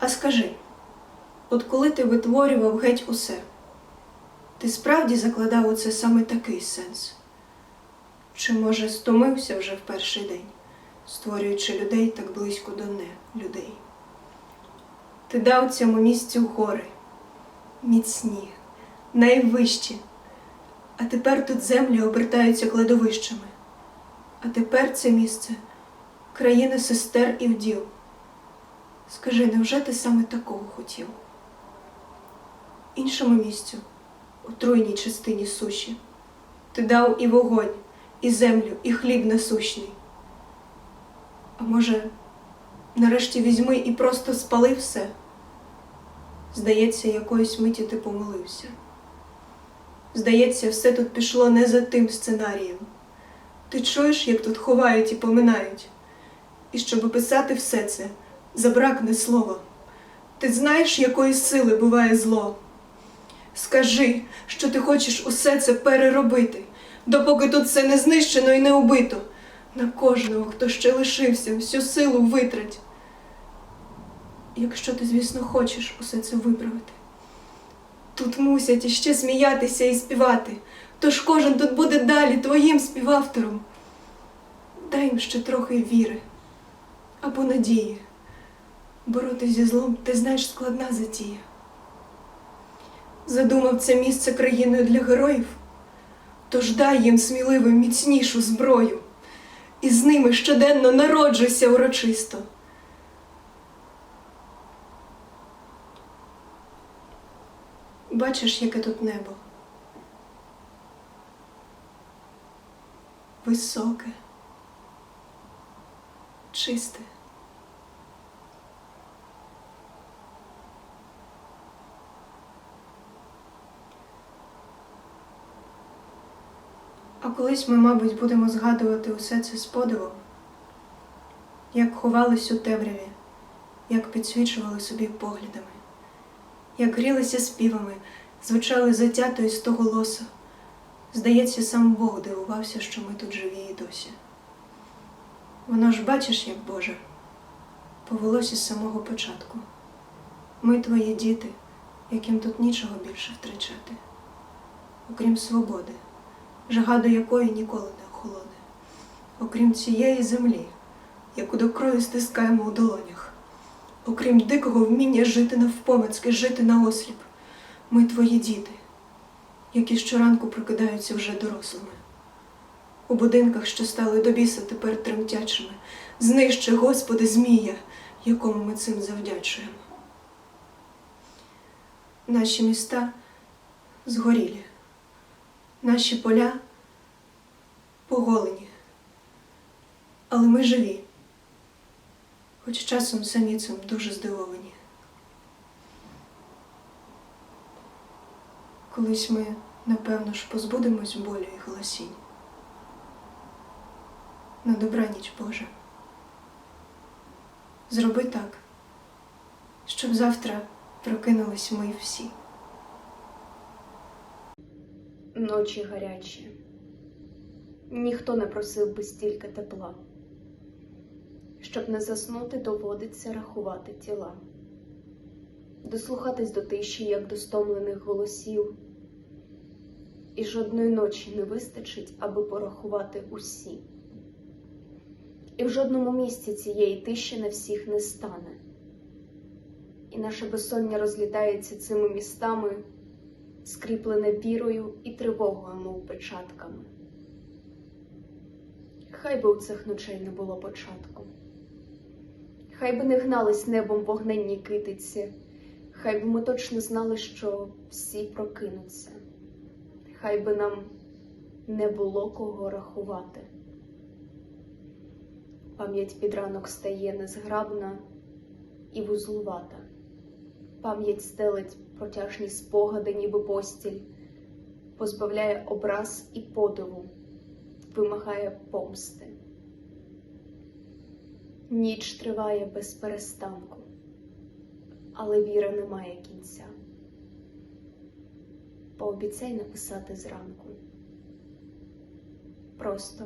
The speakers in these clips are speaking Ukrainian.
А скажи, от коли ти витворював геть усе, ти справді закладав у це саме такий сенс? Чи, може, стомився вже в перший день, створюючи людей так близько до не людей? Ти дав цьому місцю гори, міцні, найвищі, а тепер тут землі обертаються кладовищами. А тепер це місце країна сестер і вдів. Скажи, невже ти саме такого хотів? Іншому місцю, у труйній частині суші, ти дав і вогонь, і землю, і хліб насущний. А може, нарешті візьми і просто спали все? Здається, якоїсь миті ти помилився. Здається, все тут пішло не за тим сценарієм. Ти чуєш, як тут ховають і поминають. І щоб описати все це, забракне слова. Ти знаєш, якої сили буває зло. Скажи, що ти хочеш усе це переробити, допоки тут все не знищено і не убито. На кожного, хто ще лишився, всю силу витрать. Якщо ти, звісно, хочеш усе це виправити. Тут мусять іще сміятися і співати, тож кожен тут буде далі твоїм співавтором. Дай їм ще трохи віри або надії. Боротись зі злом, ти знаєш, складна затія. Задумав це місце країною для героїв, тож дай їм сміливим міцнішу зброю, і з ними щоденно народжуйся урочисто. Бачиш, яке тут небо? Високе, чисте. А колись ми, мабуть, будемо згадувати усе це з подивом, як ховались у темряві, як підсвічували собі поглядами, як грілися співами, звучали затято і стоголосо. Здається, сам Бог дивувався, що ми тут живі і досі. Воно ж бачиш, як Боже, повелося з самого початку. Ми твої діти, яким тут нічого більше втрачати, окрім свободи жага до якої ніколи не охолоне, окрім цієї землі, яку до крові стискаємо у долонях, окрім дикого вміння жити навпомацьки, жити на осліп, ми твої діти, які щоранку прокидаються вже дорослими. У будинках, що стали до біса тепер тремтячими, знищи, Господи, Змія, якому ми цим завдячуємо. Наші міста згорілі наші поля поголені. Але ми живі, хоч часом самі цим дуже здивовані. Колись ми, напевно ж, позбудемось болю і голосінь. На добраніч, Боже. Зроби так, щоб завтра прокинулись ми всі. Ночі гарячі. Ніхто не просив би стільки тепла. Щоб не заснути, доводиться рахувати тіла, дослухатись до тиші, як до стомлених голосів, і жодної ночі не вистачить, аби порахувати усі. І в жодному місці цієї тиші на всіх не стане, і наше безсоння розлітається цими містами скріплене вірою і тривогою, мов печатками. Хай би у цих ночей не було початку, хай би не гнались небом вогненні китиці, хай би ми точно знали, що всі прокинуться, хай би нам не було кого рахувати. Пам'ять під ранок стає незграбна і вузлувата. Пам'ять стелить протяжні спогади, ніби постіль, позбавляє образ і подиву, вимагає помсти. Ніч триває без перестанку, але віра не має кінця. Пообіцяй написати зранку. Просто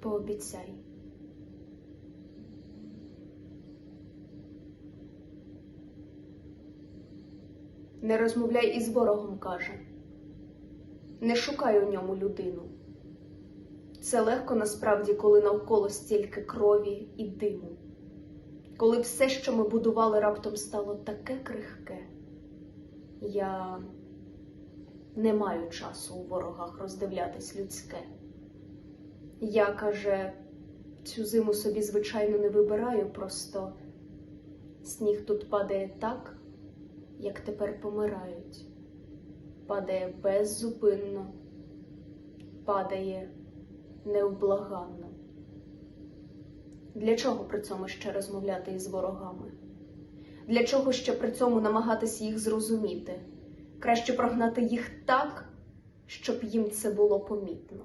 пообіцяй. Не розмовляй із ворогом, каже. Не шукай у ньому людину. Це легко насправді, коли навколо стільки крові і диму, коли все, що ми будували, раптом стало таке крихке. Я не маю часу у ворогах роздивлятись людське. Я, каже, цю зиму собі, звичайно, не вибираю, просто сніг тут падає так, як тепер помирають. Падає беззупинно, падає невблаганно. Для чого при цьому ще розмовляти із ворогами? Для чого ще при цьому намагатися їх зрозуміти? Краще прогнати їх так, щоб їм це було помітно.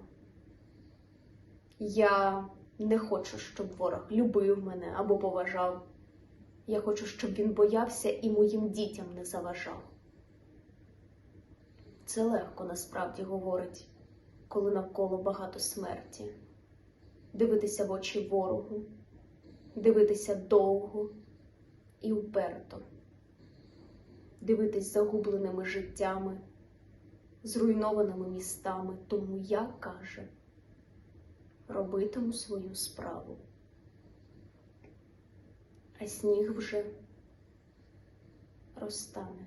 Я не хочу, щоб ворог любив мене або поважав. Я хочу, щоб він боявся і моїм дітям не заважав. Це легко насправді говорить, коли навколо багато смерті. Дивитися в очі ворогу, дивитися довго і уперто, дивитись загубленими життями, зруйнованими містами, тому я каже, робитиму свою справу. А сніг вже розтане.